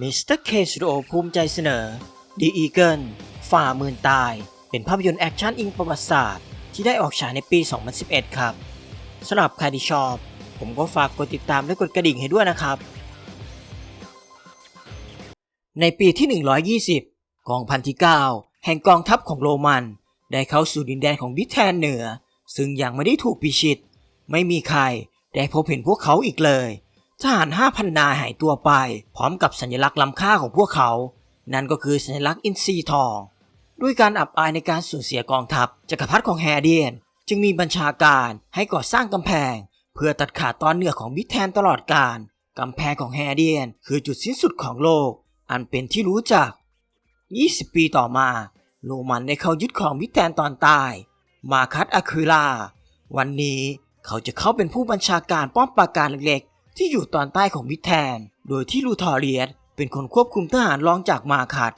มิสเตอร์เคสตูดิโอภูมิใจเสนอ The Eagle ฝ่ามื่นตาย เป็นภาพยนตร์แอคชั่นอิงประวัติศาสตร์ ที่ได้ออกฉายในปี 2011 ครับสำหรับใครที่ชอบ ผมก็ฝากกดติดตามและกดกระดิ่งให้ด้วยนะครับ ในปีที่ 120 กองพันที่ 9 แห่งกองทัพของโรมัน ได้เข้าสู่ดินแดนของบิทแทนเหนือ ซึ่งยังไม่ได้ถูกพิชิต ไม่มีใครได้พบเห็นพวกเขาอีกเลย ทหาร5,000นายหายตัวไป พร้อมกับสัญลักษณ์ล้ำค่าของพวกเขา นั่นก็คือสัญลักษณ์อินทรีทอง ด้วยการอับอายในการสูญเสียกองทัพจักรพรรดิของแฮเดียน จึงมีบัญชาการให้ก่อสร้างกำแพง เพื่อตัดขาดตอนเหนือของบิทแทนตลอดกาลกำแพงของแฮเดียน คือจุดสิ้นสุดของโลก อันเป็นที่รู้จัก 20 ปีต่อมา โรมันได้เข้ายึดของบิแทนตอนใต้มาคัสอะคิลาวันนี้เขาจะเข้าเป็นผู้บัญชาการป้อมปราการเล็ก ที่อยู่ตอนใต้ของบิแทน โดยที่ลูทอเรียสเป็นคนควบคุมทหารรองจากมาคัส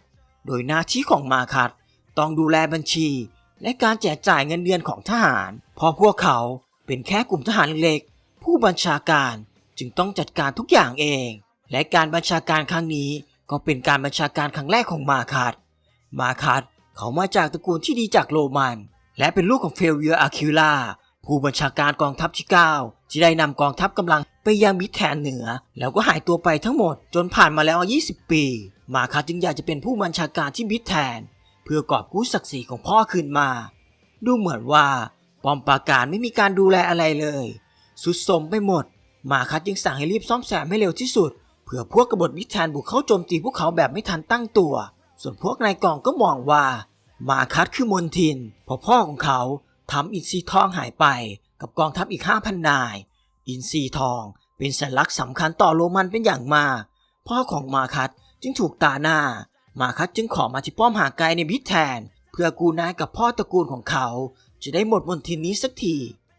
โดยหน้าที่ของมาคัสต้องดูแลบัญชี และการแจกจ่ายเงินเดือนของทหาร เพราะพวกเขาเป็นแค่กลุ่มทหารเล็ก ผู้บัญชาการจึงต้องจัดการทุกอย่างเอง และการบัญชาการครั้งนี้ก็เป็นการบัญชาการครั้งแรกของมาคัสมาคัสเขามาจากตระกูลที่ดีจากโรมัน และเป็นลูกของเฟลเวียอาคิล่าผู้บัญชาการกองทัพที่ 9 ที่ได้นำกองทัพกำลังไปยังมิแทนเหนือ แล้วก็หายตัวไปทั้งหมดจนผ่านมาแล้ว 20 ปี มาคัสจึงอยากจะเป็นผู้บัญชาการที่มิแทน เพื่อกอบกู้ศักดิ์ศรีของพ่อคืนมา ดูเหมือนว่าปอมปราการไม่มีการดูแลอะไรเลย สุดสมไปหมด มาคัสจึงสั่งให้รีบซ่อมแซมให้เร็วที่สุดเพื่อพวกกบฏมิแทนบุกเข้าโจมตีพวกเขาแบบไม่ทันตั้งตัว ส่วนพวกนายกองก็มองว่า มาคัสคือมนทินเพราะพ่อของเขาทำอินทรีทองหายไปกับกองทัพอีก 5,000 นาย อินทรีทองเป็นสัญลักษณ์สำคัญต่อโรมันเป็นอย่างมาก พ่อของมาคัสจึงถูกตาหน้า มาคัสจึงขอมาที่ป้อมหาไกลในบิทแทน เพื่อกูนายกับพ่อตระกูลของเขา จะได้หมดมนทินนี้สักที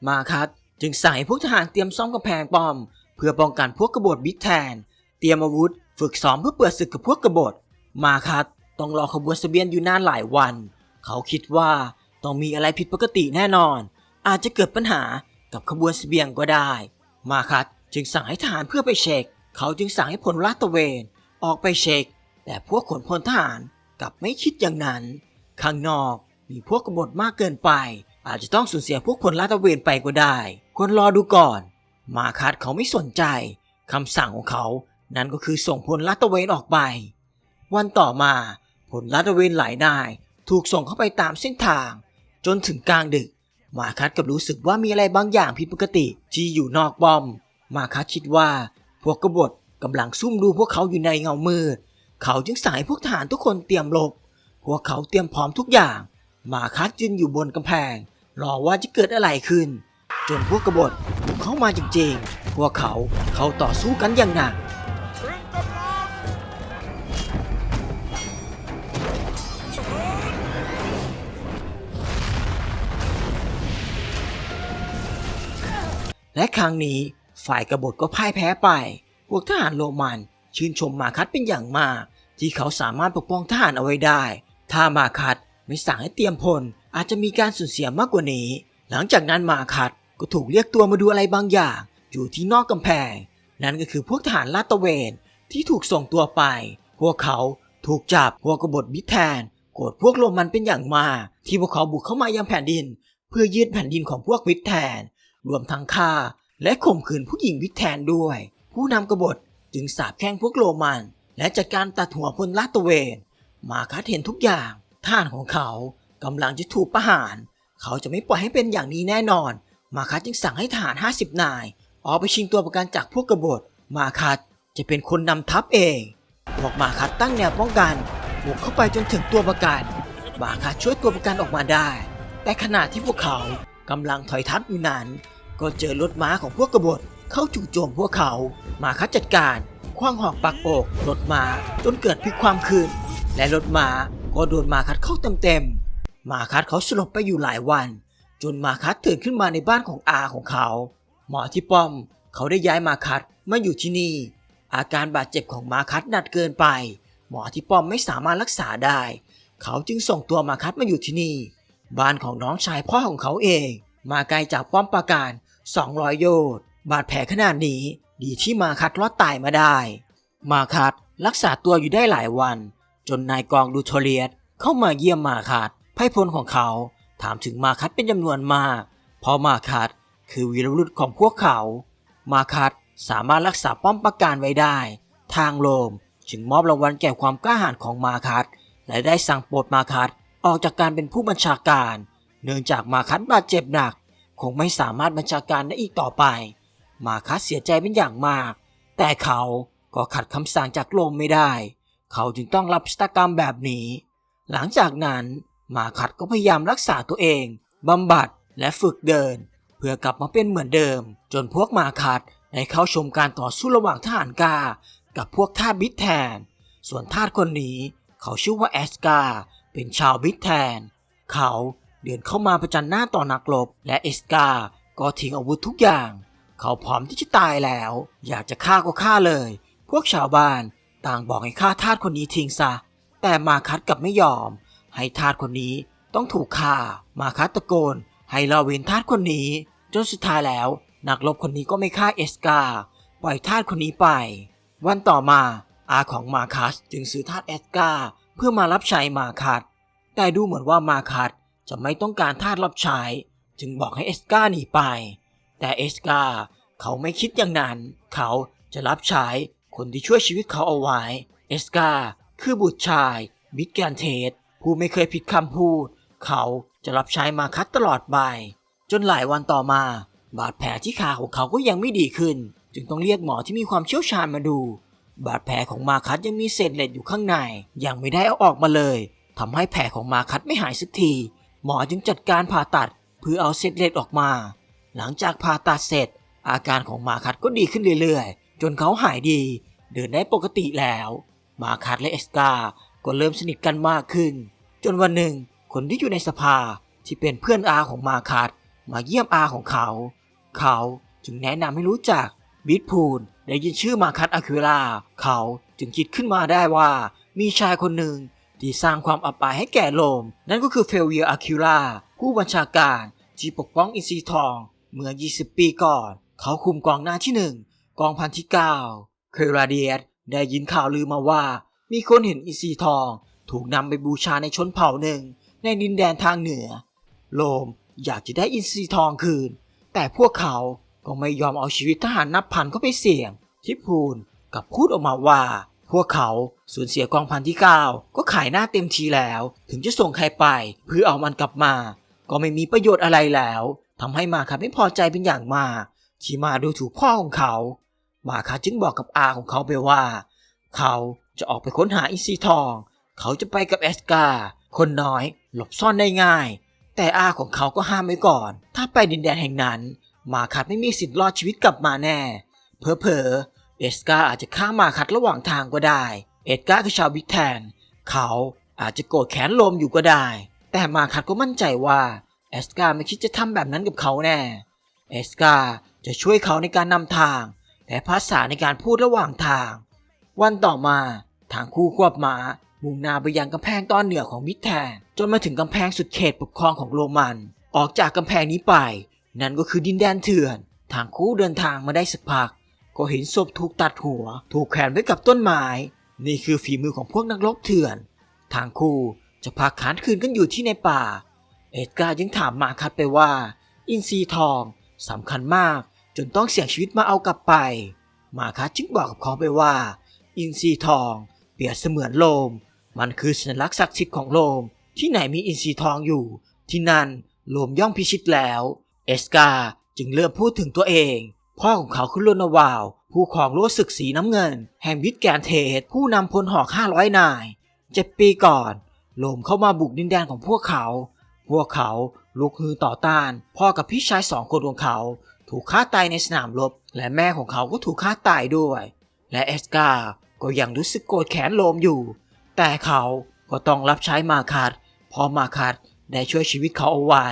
มาคัสจึงสั่งให้พวกทหารเตรียมซ่อมกำแพงป้อม เพื่อป้องกันพวกกบฏบิทแทน เตรียมอาวุธ ฝึกซ้อมเพื่อเปิดศึกกับพวกกบฏ มาคัสต้องรอขบวนเสบียงอยู่นานหลายวัน เขาคิดว่าต้องมีอะไรผิดปกติแน่นอน อาจจะเกิดปัญหากับขบวนเสบียงก็ได้ มาคัสจึงสั่งให้ทหารเพื่อไปเช็ค เขาจึงสั่งให้พลลาดตระเวน ออกไปเช็ค แต่พวกขนพลทหารกลับไม่คิดอย่างนั้น ข้างนอกมีพวกกบฏมากเกินไป อาจจะต้องสูญเสียพวกพลลาดตระเวนไปก็ได้ควรรอดูก่อน มาคัสเขาไม่สนใจคำสั่งของเขานั่นก็คือส่งพลลาดตระเวนออกไป วันต่อมาผลลาดตระเวนหลายนายถูกส่งเข้าไปตามเส้นทาง จนถึงกลางดึก มาคัสกับรู้สึกว่ามีอะไรบางอย่างผิดปกติที่อยู่นอกบอม มาคัสคิดว่า พวกกบฏกำลังซุ่มดูพวกเขาอยู่ในเงามืด เขาจึงสั่งให้พวกทหารทุกคนเตรียมหลบ พวกเขาเตรียมพร้อมทุกอย่าง มาคัสยืนอยู่บนกำแพง รอว่าจะเกิดอะไรขึ้น จนพวกกบฏบุกเข้ามาจริงๆ พวกเขาเขาต่อสู้กันอย่างหนัก และครั้งนี้ฝ่ายกบฏก็พ่ายแพ้ไป พวกทหารโรมันชื่นชมมาคัสเป็นอย่างมาก ที่เขาสามารถปกป้องทหารเอาไว้ได้ ถ้ามาคัสไม่สั่งให้เตรียมพล อาจจะมีการสูญเสียมากกว่านี้ หลังจากนั้นมาคัสก็ถูกเรียกตัวมาดูอะไรบางอย่าง อยู่ที่นอกกำแพง นั่นก็คือพวกทหารลาดตระเวนที่ถูกส่งตัวไป พวกเขาถูกจับพวกกบฏบิดแทนโกรธพวกโรมันเป็นอย่างมากที่พวกเขาบุกเข้ามายังแผ่นดิน เพื่อยึดแผ่นดินของพวกวิดแทน รวมทั้งฆ่า และข่มขืนผู้หญิงวิดแทนด้วย ผู้นำกบฏจึงสาบแช่งพวกโรมัน และจัดการตัดหัวพลลาตเวนมาคัสเห็นทุกอย่างท่านของเขากำลังจะถูกประหาร เขาจะไม่ปล่อยให้เป็นอย่างนี้แน่นอน มาคัสจึงสั่งให้ทหาร 50 นาย ออกไปชิงตัวประกันจากพวกกบฏ มาคัสจะเป็นคนนำทัพเองพวกมาคัสตั้งแนวป้องกันบุกเข้าไปจนถึงตัวประกัน มาคัสช่วยตัวประกันออกมาได้ แต่ขณะที่พวกเขา กำลังถอยทัพอยู่นั้นก็เจอรถม้าของพวกกบฏเข้าจู่โจมพวกเขา มาคัดจัดการคว้างหอกปักอกรถม้าจนเกิดพลิกความคืน และรถม้าก็โดนมาคัดเข้าเต็มๆมาคัดเขาสลบไปอยู่หลายวัน จนมาคัดตื่นขึ้นมาในบ้านของอาของเขา หมอที่ป้อมเขาได้ย้ายมาคัดมาอยู่ที่นี่ อาการบาดเจ็บของมาคัดหนักเกินไป หมอที่ป้อมไม่สามารถรักษาได้ เขาจึงส่งตัวมาคัดมาอยู่ที่นี่ บ้านของน้องชายพ่อของเขาเอง มาไกลจากป้อมปราการ 200 โยชน์บาดแผลขนาดนี้ดีที่มาคัดรอดตายมาได้ มาคัดรักษาตัวอยู่ได้หลายวัน จนนายกองดูโทเลียสเข้ามาเยี่ยมมาคัดไพ่พลของเขาถามถึงมาคัดเป็นจำนวนมาก เพราะมาคัดคือวีรบุรุษของพวกเขา มาคัดสามารถรักษาป้อมปราการไว้ได้ ทางโรมจึงมอบรางวัลแก่ความกล้าหาญของมาคัดและได้สั่งปลดมาคัด ออกจากการเป็นผู้บัญชาการ เนื่องจากมาคัดบาดเจ็บหนัก คงไม่สามารถบัญชาการได้อีกต่อไป มาคัดเสียใจเป็นอย่างมาก แต่เขาก็ขัดคำสั่งจากโรมไม่ได้ เขาจึงต้องรับชะตากรรมแบบนี้ หลังจากนั้นมาคัดก็พยายามรักษาตัวเองบำบัดและฝึกเดิน เพื่อกลับมาเป็นเหมือนเดิม จนพวกมาคัดได้เข้าชมการต่อสู้ระหว่างทหารกา กับพวกท่าบิทแทน ส่วนทาสคนนี้เขาชื่อว่าแอสกา เป็นชาวบิทแทน เขาเดินเข้ามาประจันหน้าต่อนักรบ และเอสกา ก็ทิ้งอาวุธทุกอย่าง เขาพร้อมที่จะตายแล้ว อยากจะฆ่าก็ฆ่าเลย พวกชาวบ้านต่างบอกให้ฆ่าทาสคนนี้ทิ้งซะ แต่มาคัดกับไม่ยอม ให้ทาสคนนี้ต้องถูกฆ่า มาคัดตะโกน ให้เราเวนทาสคนนี้ จนสุดท้ายแล้ว นักรบคนนี้ก็ไม่ฆ่าเอสกา ปล่อยทาสคนนี้ไป วันต่อมาอาของมาคัสจึงซื้อทาสเอสกา เพื่อมารับใช้มาคัสแต่ดูเหมือนว่ามาคัสจะไม่ต้องการทาสรับใช้ จึงบอกให้เอสกาหนีไป แต่เอสกาเขาไม่คิดอย่างนั้น เขาจะรับใช้คนที่ช่วยชีวิตเขาเอาไว้ เอสกาคือบุตรชายมิดแกนเทสผู้ไม่เคยผิดคำพูด เขาจะรับใช้มาคัสตลอดไป จนหลายวันต่อมา บาดแผลที่ขาของเขาก็ยังไม่ดีขึ้น จึงต้องเรียกหมอที่มีความเชี่ยวชาญมาดู บาดแผลของมาคัสยังมีเศษเหล็กอยู่ข้างใน ยังไม่ได้เอาออกมาเลยทำให้แผลของมาคัสไม่หายสักที หมอจึงจัดการผ่าตัด เพื่อเอาเศษเหล็กออกมา หลังจากผ่าตัดเสร็จ อาการของมาคัสก็ดีขึ้นเรื่อยๆ จนเขาหายดี เดินได้ปกติแล้ว มาคัสและเอสกาก็เริ่มสนิทกันมากขึ้น จนวันหนึ่ง คนที่อยู่ในสภาที่เป็นเพื่อนอาของมาคัสมาเยี่ยมอาของเขา เขาจึงแนะนำให้รู้จักบิทพูล ได้ยินชื่อมาคัสอาคิล่าเขาจึงคิดขึ้นมาได้ว่ามีชายคนหนึ่งที่สร้างความอับอายให้แก่โรมนั่นก็คือเฟลเวียอาคิล่าผู้บัญชาการที่ปกป้องอินทรีทอง เมื่อ 20 ปีก่อน เขาคุมกองหน้าที่หนึ่งกองพันที่ 9 เคราเดียสได้ยินข่าวลือมาว่า มีคนเห็นอินทรีทอง ถูกนำไปบูชาในชนเผ่าหนึ่ง ในดินแดนทางเหนือโรมอยากจะได้อินทรีทองคืน แต่พวกเขา ก็ไม่ยอมเอาชีวิตทหารนับพันเข้าไปเสี่ยง ทิพูลกับพูดออกมาว่า พวกเขาสูญเสียกองพันที่ 9 ก็ขายหน้าเต็มทีแล้ว ถึงจะส่งใครไปเพื่อเอามันกลับมา ก็ไม่มีประโยชน์อะไรแล้วทำให้มาคาไม่พอใจเป็นอย่างมากที่มาดูถูกพ่อของเขา มาคาจึงบอกกับอาของเขาไปว่า เขาจะออกไปค้นหาอินทรีทอง เขาจะไปกับเอสกา คนน้อยหลบซ่อนได้ง่าย แต่อาของเขาก็ห้ามไว้ก่อน ถ้าไปดินแดนแห่งนั้น มาคัดไม่มีสิทธิ์รอดชีวิตกลับมาแน่ เพอเพอๆเอสกาอาจจะฆ่ามาคัดระหว่างทางก็ได้ เอสกาคือชาวบิกแทน เขาอาจจะโกรธแค้นลมอยู่ก็ได้ แต่มาคัดก็มั่นใจว่าเอสกาไม่คิดจะทำแบบนั้นกับเขาแน่ เอสกาจะช่วยเขาในการนำทาง และภาษาในการพูดระหว่างทาง วันต่อมาทางคู่ควบม้ามุ่งหน้าไปยังกำแพงตอนเหนือของมิดแทน จนมาถึงกำแพงสุดเขตปกครองของโรมัน ออกจากกำแพงนี้ไป นั่นก็คือดินแดนเถื่อน ทางคู่เดินทางมาได้สักพัก ก็เห็นศพถูกตัดหัว ถูกแขวนไว้กับต้นไม้ นี่คือฝีมือของพวกนักรบเถื่อน ทางคู่จะพาขานคืนกันอยู่ที่ในป่า เอ็ดการ์ยังถามมาคัดไปว่า อินทรีทองสำคัญมากจนต้องเสี่ยงชีวิตมาเอากลับไป มาคัดจึงบอกกับเขาไปว่า อินทรีทองเปรียบเสมือนโลม มันคือสัญลักษณ์ศักดิ์สิทธิ์ของโลม ที่ไหนมีอินทรีทองอยู่ ที่นั่นโลมย่อมพิชิตแล้ว เอสกาจึงเริ่มพูดถึงตัวเอง พ่อของเขาคือโลนาวาว ผู้ครองรั้วศึกสีน้ำเงิน แห่งวิทแกนเทสผู้นำพลหอก 500 นายเจ็ดปีก่อนโลมเข้ามาบุกดินแดนของพวกเขา พวกเขาลุกฮือต่อต้าน พ่อกับพี่ชายสองคนของเขา ถูกฆ่าตายในสนามรบ และแม่ของเขาก็ถูกฆ่าตายด้วย และเอสกาก็ยังรู้สึกโกรธแค้นโลมอยู่ แต่เขาก็ต้องรับใช้มาคัดพราะมาคัดได้ช่วยชีวิตเขาเอาไว้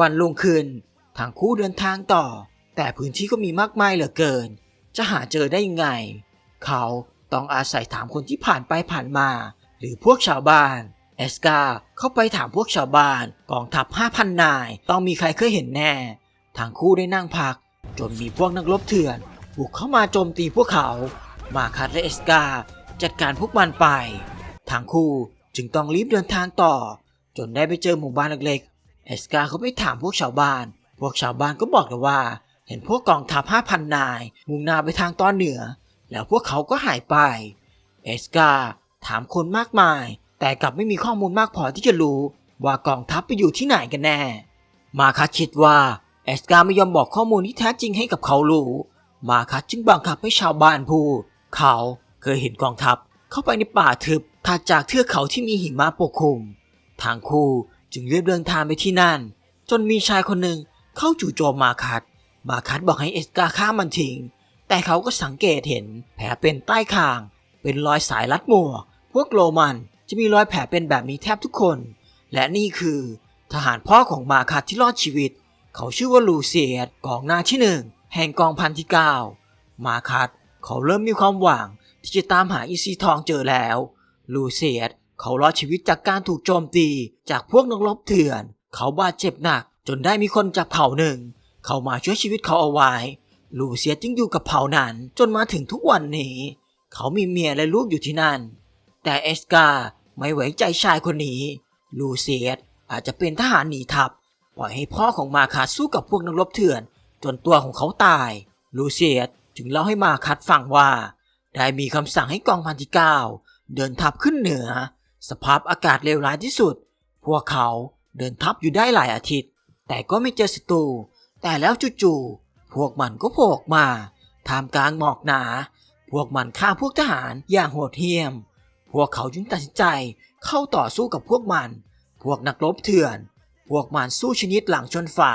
วันรุ่งขึ้นทางคู่เดินทางต่อ แต่พื้นที่ก็มีมากมายเหลือเกิน จะหาเจอได้ยังไง เขาต้องอาศัยถามคนที่ผ่านไปผ่านมา หรือพวกชาวบ้านเอสกาเข้าไปถามพวกชาวบ้านกองทัพ 5,000 นาย ต้องมีใครเคยเห็นแน่ทางคู่ได้นั่งพัก จนมีพวกนักรบเถื่อน บุกเข้ามาโจมตีพวกเขา มาคัดและเอสกาจัดการพวกมันไปทางคู่จึงต้องรีบเดินทางต่อ จนได้ไปเจอหมู่บ้านเล็ก เอสกาเขาไปถามพวกชาวบ้าน พวกชาวบ้านก็บอกกันว่า เห็นพวกกองทัพห้าพันนาย มุ่งหน้าไปทางตอนเหนือ แล้วพวกเขาก็หายไป เอสกาถามคนมากมาย แต่กลับไม่มีข้อมูลมากพอที่จะรู้ว่ากองทัพไปอยู่ที่ไหนกันแน่ มาคัสคิดว่าเอสกาไม่ยอมบอกข้อมูลที่แท้จริงให้กับเขารู้ มาคัสจึงบังคับให้ชาวบ้านพูดเขาเคยเห็นกองทัพเข้าไปในป่าทึบถัดจากเทือกเขาที่มีหิมะปกคลุม ทางคู่ จึงรีบเดินทางไปที่นั่น จนมีชายคนหนึ่งเข้าจู่โจมมาคัสมาคัสบอกให้เอสกาฆ่ามันทิ้ง แต่เขาก็สังเกตเห็นแผลเป็นใต้คาง เป็นรอยสายรัดหมวกพวกโรมันจะมีรอยแผลเป็นแบบนี้แทบทุกคน และนี่คือ ทหารพ่อของมาคัสที่รอดชีวิต เขาชื่อว่าลูเซียสกองหน้าที่หนึ่งแห่งกองพันที่เก้ามาคัสเขาเริ่มมีความหวังที่จะตามหาอีซีทองเจอแล้ว ลูเซียส เขารอดชีวิตจากการถูกโจมตีจากพวกนักรบเถื่อน เขาบาดเจ็บหนัก จนได้มีคนจากเผ่าหนึ่ง เขามาช่วยชีวิตเขาเอาไว้ ลูเซียจึงอยู่กับเผ่านั้นจนมาถึงทุกวันนี้ เขามีเมียและลูกอยู่ที่นั่น แต่เอสกาไม่ไว้ใจชายคนนี้ ลูเซียสอาจจะเป็นทหารหนีทัพ ปล่อยให้พ่อของมาคัสสู้กับพวกนักรบเถื่อน จนตัวของเขาตาย ลูเซียสจึงเล่าให้มาคัสฟังว่า ได้มีคำสั่งให้กองพันที่เก้าเดินทัพขึ้นเหนือ สภาพอากาศเลวร้ายที่สุด พวกเขาเดินทัพอยู่ได้หลายอาทิตย์ แต่ก็ไม่เจอศัตรูแต่แล้วจู่ๆพวกมันก็โผล่ออกมาท่ามกลางหมอกหนา พวกมันฆ่าพวกทหารอย่างโหดเหี้ยม พวกเขาจึงตัดสินใจเข้าต่อสู้กับพวกมัน พวกนักรบเถื่อน พวกมันสู้ชนิดหลังชนฝา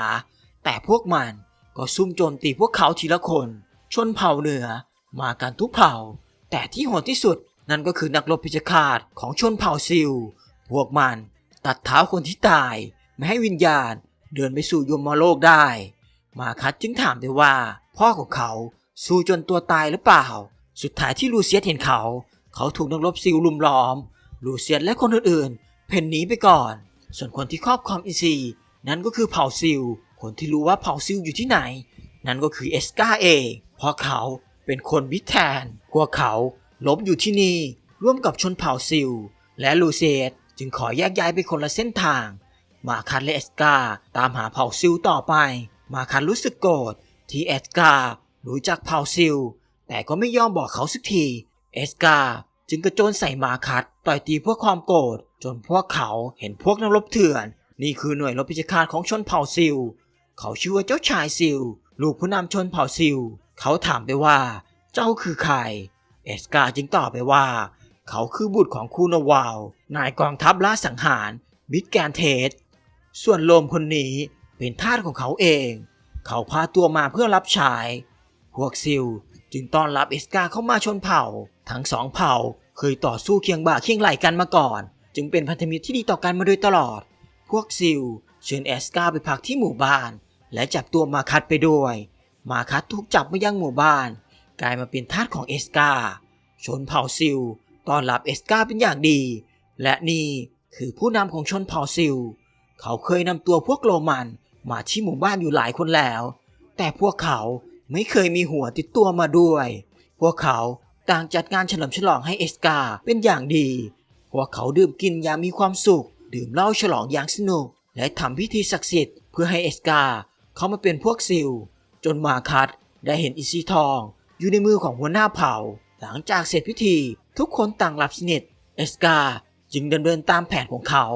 แต่พวกมันก็ซุ่มโจมตีพวกเขาทีละคน ชนเผ่าเหนือมากันทุกเผ่า แต่ที่โหดที่สุด นั่นก็คือนักรบพิชคาตของชนเผ่าซิล พวกมันตัดเท้าคนที่ตาย ไม่ให้วิญญาณเดินไปสู่ยมโลกได้ มาคัดจึงถามไปว่า พ่อของเขาสู้จนตัวตายหรือเปล่า สุดท้ายที่ลูเซียสเห็นเขา เขาถูกนักรบซิลลุมล้อม ลูเซียสและคนอื่นๆ เพ่นหนีไปก่อน ส่วนคนที่ครอบครองอินซีย์นั่นก็คือเผ่าซิล คนที่รู้ว่าเผ่าซิลอยู่ที่ไหน นั่นก็คือเอสกาเองเพราะเขาเป็นคนบิทแทนพวกเขา ลบอยู่ที่นี่ ร่วมกับชนเผ่าซิล และลูเซียจึงขอแยกย้ายไปคนละเส้นทาง มาคันและเอสกาตามหาเผ่าซิลต่อไป มาคันรู้สึกโกรธที่เอสการู้จักเผ่าซิล แต่ก็ไม่ยอมบอกเขาสักที เอสกาจึงกระโจนใส่มาคัดต่อยตีเพื่อความโกรธจนพวกเขาเห็นพวกนักรบเถื่อน นี่คือหน่วยรบพิชคาตของชนเผ่าซิล เขาชื่อว่าเจ้าชายซิล ลูกผู้นำชนเผ่าซิล เขาถามไปว่า เจ้าคือใคร เอสกาจึงตอบไปว่า เขาคือบุตรของคูนาวาวนายกองทัพล่าสังหารมิดแกนเทสส่วนโลมคนนี้เป็นทาสของเขาเอง เขาพาตัวมาเพื่อรับใช้พวกซิลจึงต้อนรับเอสกาเข้ามาชนเผ่า ทั้งสองเผ่าเคยต่อสู้เคียงบ่าเคียงไหล่กันมาก่อน จึงเป็นพันธมิตรที่ดีต่อกันมาโดยตลอด พวกซิลเชิญเอสกาไปพักที่หมู่บ้าน และจับตัวมาคัดไปด้วย มาคัดถูกจับมายังหมู่บ้าน กลายมาเป็นทาสของเอสกาชนเผ่าซิลต้อนรับเอสกาเป็นอย่างดี และนี่คือผู้นำของชนเผ่าซิล เขาเคยนำตัวพวกโรมันมาที่หมู่บ้านอยู่หลายคนแล้ว แต่พวกเขาไม่เคยมีหัวติดตัวมาด้วย พวกเขาต่างจัดงานเฉลิมฉลองให้เอสกาเป็นอย่างดี พวกเขาดื่มกินอย่างมีความสุข ดื่มเหล้าฉลองอย่างสนุก และทำพิธีศักดิ์สิทธิ์เพื่อให้เอสกาเข้ามาเป็นพวกซิล จนมาคัดได้เห็นอิซีทอง อยู่ในมือของหัวหน้าเผ่า หลังจากเสร็จพิธี ทุกคนต่างหลับสนิท เอสกาจึงดำเนินตามแผนของเขา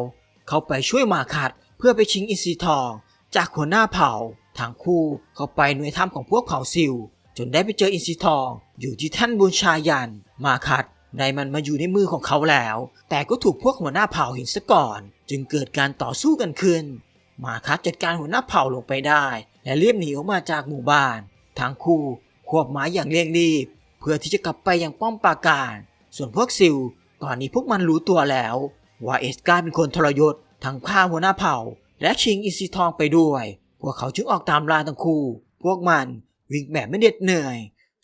เขาไปช่วยมาคัดเพื่อไปชิงอิซีทอง จากหัวหน้าเผ่าทั้งคู่เขาไปหน่วยถ้ำของพวกเผ่าซิล จนได้ไปเจออินซีทอง อยู่ที่ท่านบูชายัน มาคัดได้มันมาอยู่ในมือของเขาแล้ว แต่ก็ถูกพวกหัวหน้าเผ่าเห็นซะก่อน จึงเกิดการต่อสู้กันขึ้น มาคัดจัดการหัวหน้าเผ่าลงไปได้ และเรียบหนีออกมาจากหมู่บ้าน ทั้งคู่ ควบม้าอย่างเร่งรีบ เพื่อที่จะกลับไปยังป้อมปราการ ส่วนพวกซิลตอนนี้พวกมันรู้ตัวแล้ว ว่าเอสการเป็นคนทรยศทั้งฆ่าหัวหน้าเผ่า และชิงอินซีทองไปด้วย พวกเขาจึงออกตามล่าทั้งคู่ พวกมันวิ่งแบบไม่เหน็ดเหนื่อย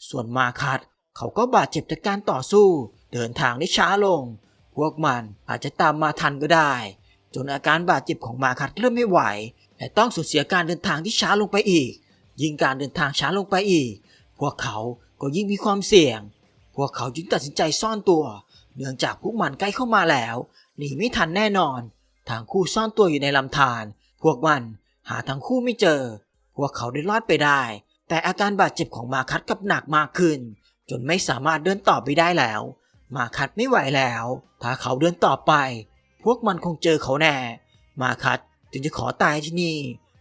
ส่วนมาคัดเขาก็บาดเจ็บจากการต่อสู้ เดินทางได้ช้าลง พวกมันอาจจะตามมาทันก็ได้ จนอาการบาดเจ็บของมาคัดเริ่มไม่ไหว และต้องสูญเสียการเดินทางที่ช้าลงไปอีก ยิ่งการเดินทางช้าลงไปอีก พวกเขาก็ยิ่งมีความเสี่ยง พวกเขาจึงตัดสินใจซ่อนตัว เนื่องจากพวกมันใกล้เข้ามาแล้วหนีไม่ทันแน่นอน ทางคู่ซ่อนตัวอยู่ในลำธารพวกมันหาทั้งคู่ไม่เจอ พวกเขาได้รอดไปได้ แต่อาการบาดเจ็บของมาคัดกับหนักมากขึ้น จนไม่สามารถเดินต่อไปได้แล้ว มาคัดไม่ไหวแล้ว ถ้าเขาเดินต่อไป พวกมันคงเจอเขาแน่ มาคัดจึงจะขอตายที่นี่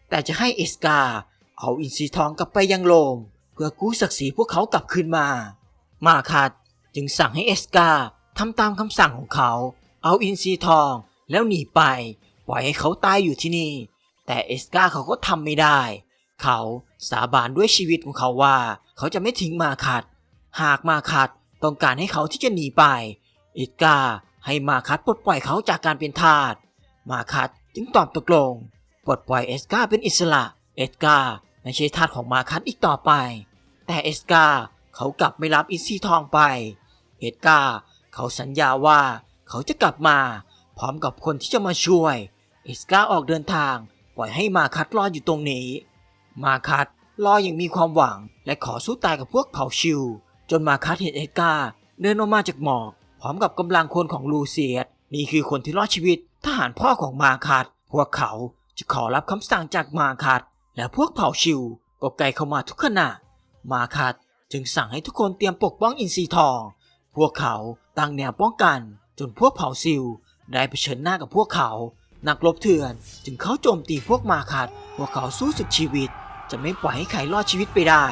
แต่จะให้เอสกาเอาอินทรีทองกลับไปยังโลม พื่อกู้ศักดิ์ศรีพวกเขากลับคืนมา มาคัดจึงสั่งให้เอสกาทำตามคำสั่งของเขา เอาอินทรีทองแล้วหนีไป ปล่อยให้เขาตายอยู่ที่นี่ แต่เอสกาเขาก็ทำไม่ได้ เขาสาบานด้วยชีวิตของเขาว่า เขาจะไม่ทิ้งมาคัด หากมาคัดต้องการให้เขาที่จะหนีไป เอสกาให้มาคัดปลดปล่อยเขาจากการเป็นทาส มาคัดจึงตอบตกลง ปลดปล่อยเอสกาเป็นอิสระ เอสกา ไม่ใช่ทาสของมาคัดอีกต่อไป แต่เอสกาเขากลับไม่รับอินซีทองไป เอสกาเขาสัญญาว่าเขาจะกลับมา พร้อมกับคนที่จะมาช่วย เอสกาออกเดินทาง ปล่อยให้มาคัดรออยู่ตรงนี้ มาคัดรออย่างมีความหวัง และขอสู้ตายกับพวกเผ่าชิว จนมาคัดเห็นเอสกาเดินออกมาจากหมอกพร้อมกับกำลังคนของลูเซียสนี่คือคนที่รอดชีวิตทหารพ่อของมาคัดพวกเขาจะขอรับคำสั่งจากมาคัด และพวกเผ่าชิวก็ไกลเข้ามาทุกขณะ มาคัดจึงสั่งให้ทุกคนเตรียมปกป้องอินทรีทอง พวกเขาตั้งแนวป้องกัน จนพวกเผ่าซิลได้เผชิญหน้ากับพวกเขา นักรบเถื่อนจึงเข้าโจมตีพวกมาคัด พวกเขาสู้สุดชีวิต จะไม่ปล่อยให้ใครรอดชีวิตไปได้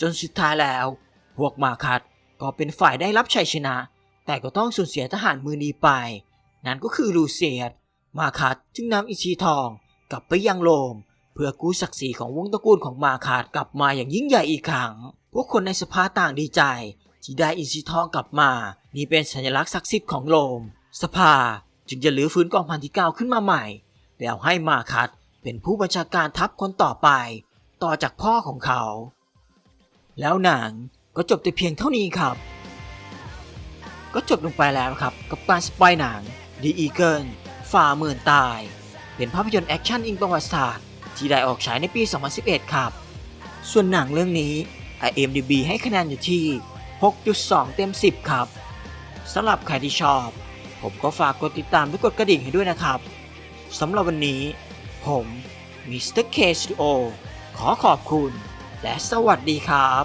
จนสุดท้ายแล้ว พวกมาคัดก็เป็นฝ่ายได้รับชัยชนะ แต่ก็ต้องสูญเสียทหารมือดีไป นั่นก็คือลูเซียสมาคัดจึงนำอิชีทองกลับไปยังโรมเพื่อกู้ศักดิ์ศรีของวงตระกูลของมาคัดกลับมาอย่างยิ่งใหญ่อีกครั้ง พวกคนในสภาต่างดีใจ ที่ได้อิชีทองกลับมา นี่เป็นสัญลักษณ์ศักดิ์สิทธิ์ของโรม สภาจึงจะรื้อฟื้นกองพันที่เก้าขึ้นมาใหม่ แล้วให้มาคัดเป็นผู้บัญชาการทัพคนต่อไป ต่อจากพ่อของเขา แล้วหนังก็จบแต่เพียงเท่านี้ครับ ก็จบลงไปแล้วครับกับการสปอยหนัง The Eagle ฝ่าหมื่นตาย เป็นภาพยนตร์แอคชั่นอิงประวัติศาสตร์ ที่ได้ออกฉายในปี 2011 ครับ ส่วนหนังเรื่องนี้ IMDb ให้คะแนนอยู่ที่ 6.2 เต็ม 10 ครับสำหรับใครที่ชอบ ผมก็ฝากกดติดตามและกดกระดิ่งให้ด้วยนะครับสำหรับวันนี้ ผมมิสเตอร์เคสโอขอขอบคุณ และสวัสดีครับ